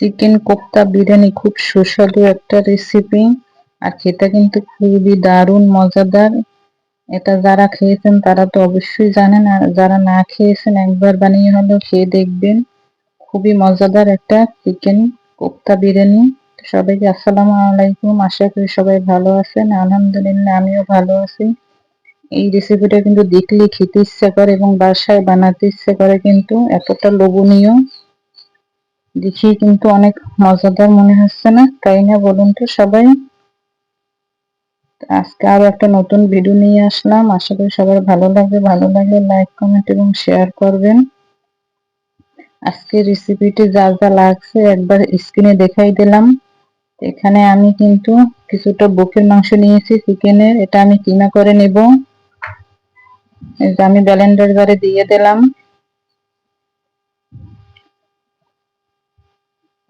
Chicken kofta biryani খুব সুস্বাদু একটা রেসিপি আর খেতে কিন্তু খুবই দারুণ, মজাদার। এটা যারা খেয়েছেন তারা তো অবশ্যই জানেন, আর যারা না খেয়েছেন একবার বানিয়ে হলেও খেয়ে দেখবেন। খুবই মজাদার একটা চিকেন কোপ্তা বিরিয়ানি। সবাইকে আসসালামু আলাইকুম, আশা করি সবাই ভালো আছেন। আলহামদুলিল্লাহ, আমিও ভালো আছি। এই রেসিপিটা কিন্তু দেখলে খেতে ইচ্ছা করে এবং বাসায় বানাতে ইচ্ছা করে কিন্তু, এতটা লোভনীয়। দেখি কিন্তু অনেক মজাদার মনে হচ্ছে না। তাই না বলুন তো সবাই? আজকে আরও একটা নতুন ভিডিও নিয়ে আসলাম। আশা করি সবার ভালো লাগবে। ভালো লাগলে লাইক কমেন্ট এবং শেয়ার করবেন। আজকে রেসিপিটি যা যা লাগছে একবার স্ক্রিনে দেখাই দিলাম। এখানে আমি কিন্তু কিছুটা বুকের মাংস নিয়েছি চিকেনের এটা আমি কিমা করে নেব। আমি ব্যালেন্ডার বারে দিয়ে দিলাম।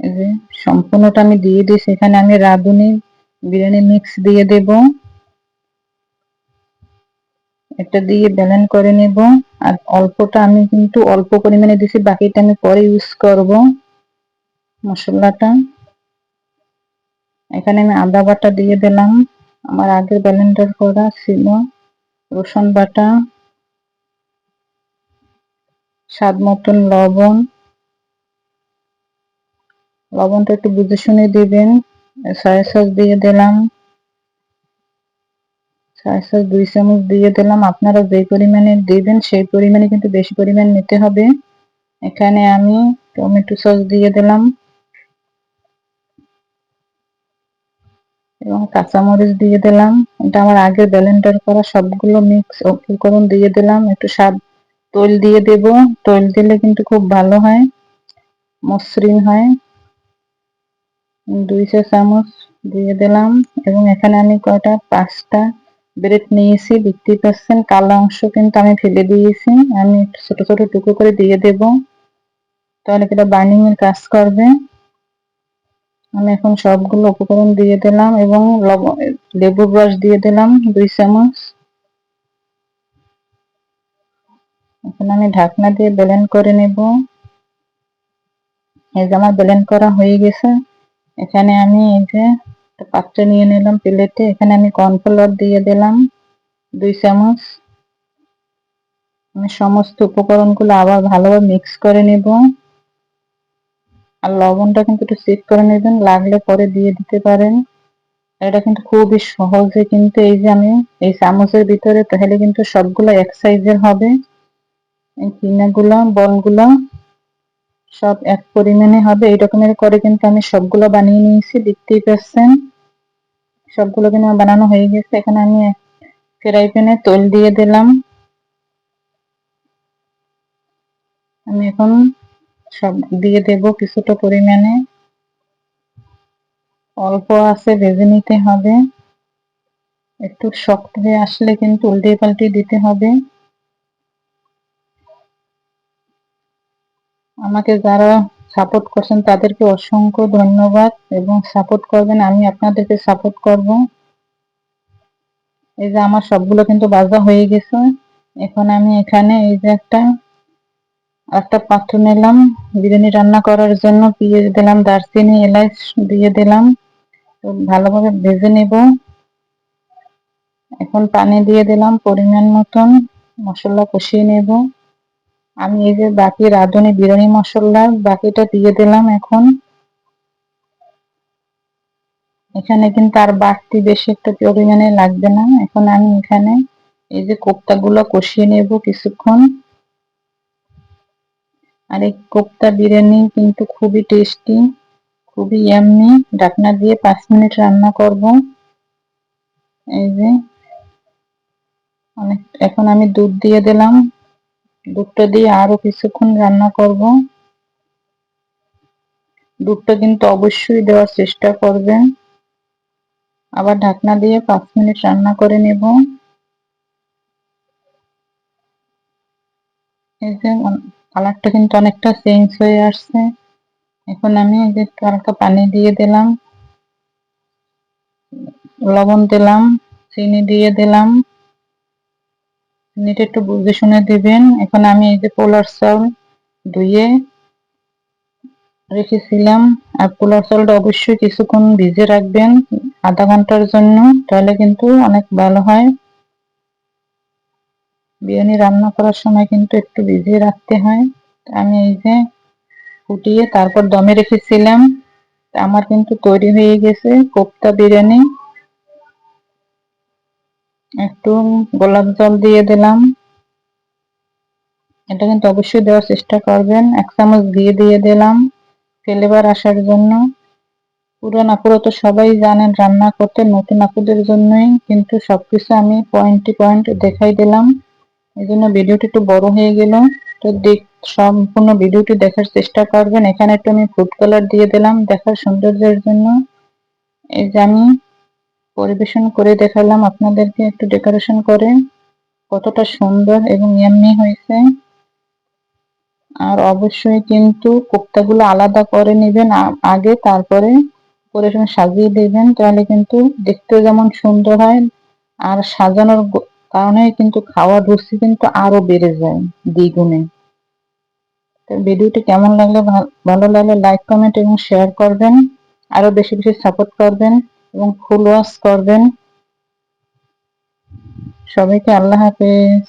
যে সম্পূর্ণটা আমি দিয়ে দিই সেখানে আমি রাঁধুনি, বিরিয়ানি মিক্স দিয়ে দেব। এটা দিয়ে ব্যালেন্ড করে নেব। আর অল্পটা আমি কিন্তু অল্প পরিমাণে দিছি বাকিটা আমি পরে ইউজ করব মশলাটা। এখানে আমি আদা বাটা দিয়ে দিলাম। আমার আগে ব্যালেন্ডার করা ছিল রসুন বাটা, স্বাদ মতন লবণ। লবণটা একটু বুঝে শুনে দিবেন। সয়া সস দিয়ে দিলাম। সয়া সস দুই চামচ দিয়ে দিলাম। আপনারা যে পরিমাণে দিবেন সেই পরিমাণে কিন্তু বেশি পরিমাণ নিতে হবে। এখানে আমি টমেটো সস দিয়ে দিলাম। এবং কাঁচামরিচ দিয়ে দিলাম। এটা আমার আগে ব্যালেন্ডার করা সবগুলো মিক্স উপকরণ দিয়ে দিলাম। একটু স্বাদ তৈল দিয়ে দেব। তৈল দিলে কিন্তু খুব ভালো হয়, মসৃণ হয়। দুই চা চামচ দিয়ে দিলাম এবং এখানে আমি কয়টা, পাঁচটা ব্রেড নিয়েছি। দেখতেই পাচ্ছেন কালো অংশ কিন্তু আমি ফেলে দিয়েছি। আমি ছোট ছোট টুকরো করে দিয়ে দেব। তাহলে এটা বার্নিং এর কাজ করবে। আমি এখন সবগুলো উপকরণ দিয়ে দিলাম এবং লেবুর রস দিয়ে দিলাম দুই চামচ। এখন আমি ঢাকনা দিয়ে ব্লেন্ড করে নেব। এই যে আমার ব্লেন্ড করা হয়ে গেছে। এখানে আমি এই যে পাত্রে নিয়ে নিলাম প্লেটে। এখানে আমি কর্নফ্লাওয়ার দিয়ে দিলাম দুই চামচ। আমি সমস্ত উপকরণগুলো আবার ভালোভাবে মিক্স করে নেব। আর লবণটা কিন্তু একটু চেক করে নেবেন, লাগলে পরে দিয়ে দিতে পারেন। এটা কিন্তু খুবই সহজে কিন্তু এই যে আমি এই চামচের ভিতরে তাহলে কিন্তু সবগুলো এক সাইজের হবে। কিনাগুলো, বলগুলো সব এক পরিমাণে হবে। এই রকমের করে কিন্তু আমি সবগুলো বানিয়ে নিয়েছি দেখতেই পাচ্ছেন সবগুলো কিন্তু বানানো হয়ে গেছে। এখানে আমি ফ্রাই প্যানে তেল দিয়ে দিলাম। আমি এখন সব দিয়ে দেব কিছুটা পরিমাণে। অল্প আছে, ভেজে নিতে হবে। একটু শক্ত হয়ে আসলে কিন্তু উল্টে পাল্টে দিতে হবে। আমাকে যারা সাপোর্ট করছেন তাদেরকে অসংখ্য ধন্যবাদ এবং সাপোর্ট করবেন, আমি আপনাদেরকে সাপোর্ট করব। এই যে আমার সবগুলো কিন্তু বাজা হয়ে গেছে। এখন আমি এখানে এই যে একটা একটা পাত্র নিলাম, বিরিয়ানি রান্না করার জন্য পেঁয়াজ দিলাম, দারচিনি, এলাচ দিয়ে দিলাম। ভালোভাবে ভেজে নেব। এখন পানি দিয়ে দিলাম পরিমাণ মতন, মশলা কষিয়ে নেব। আমি এই যে বাকি রাঁধুনি বিরিয়ানি মশলা বাকিটা দিয়ে দিলাম এখন। এখানে কিন্তু আর বাড়তি বেশি একটা পরিমাণে লাগবে না। এখন আমি এখানে এই যে কোপ্তাগুলো কষিয়ে নেব কিছুক্ষণ। আর এই কোপ্তা বিরিয়ানি কিন্তু খুবই টেস্টি, খুবই এমনি ঢাকনা দিয়ে পাঁচ মিনিট রান্না করব। এই যে, অনেক এখন আমি দুধ দিয়ে দিলাম। দুধটা দিয়ে আরও কিছুক্ষণ রান্না করব। দুধটা কিন্তু অবশ্যই দেওয়ার চেষ্টা করবেন। আবার ঢাকনা দিয়ে পাঁচ মিনিট রান্না করে নেব। এই যে কালারটা কিন্তু অনেকটা চেঞ্জ হয়ে আসছে। এখন আমি এই যে হালকা পানি দিয়ে দিলাম। লবণ দিলাম, চিনি দিয়ে দিলাম। চিনিটা একটু বুঝে শুনে দিবেন। এখন আমি এই যে পোলার চাউল ধুয়ে রেখেছিলাম। আর পোলাও চালটা অবশ্যই কিছুক্ষণ ভিজে রাখবেন আধা ঘণ্টার জন্য, তাহলে কিন্তু অনেক ভালো হয়। বিরিয়ানি রান্না করার সময় কিন্তু একটু ভিজিয়ে রাখতে হয়। আমি এই যে ফুটিয়ে তারপর দমে রেখেছিলাম। আমার কিন্তু তৈরি হয়ে গেছে কোপ্তা বিরিয়ানি। একটু গোলাপ জল দিয়ে দিলাম। এটা কিন্তু অবশ্যই দেওয়ার চেষ্টা করবেন। এক চামচ দিয়ে দিয়ে দিলাম ফ্লেভার আসার জন্য। পুরান আপুরা তো সবাই জানেন রান্না করতে, নতুন আপুদের জন্যই কিন্তু সবকিছু আমি পয়েন্টে পয়েন্ট দেখাই দিলাম। এই জন্য ভিডিওটি একটু বড় হয়ে গেল। তো দেখ, সম্পূর্ণ ভিডিওটি দেখার চেষ্টা করবেন। এখানে একটু আমি ফুড কালার দিয়ে দিলাম দেখার সৌন্দর্যের জন্য। এই যে আমি পরিবেশন করে দেখালাম। আপনাদেরকে একটু ডেকোরেশন করে। কতটা সুন্দর এবং ইয়াম্মি হয়েছে। আর অবশ্যই কিন্তু কোপ্তাগুলো আলাদা করে নেবেন আগে, তারপরে পরিবেশন সাজিয়ে দেবেন। তাহলে কিন্তু দেখতে যেমন সুন্দর হয়। আর সাজানোর কারণে কিন্তু খাওয়ার রুচি কিন্তু আরও বেড়ে যায় দ্বিগুণে। ভিডিওটি কেমন লাগলে? ভালো লাগলে লাইক কমেন্ট এবং শেয়ার করবেন। আরও বেশি বেশি সাপোর্ট করবেন। এবং ফুল ওয়াশ করবেন। সবাইকে আল্লাহ হাফেজ।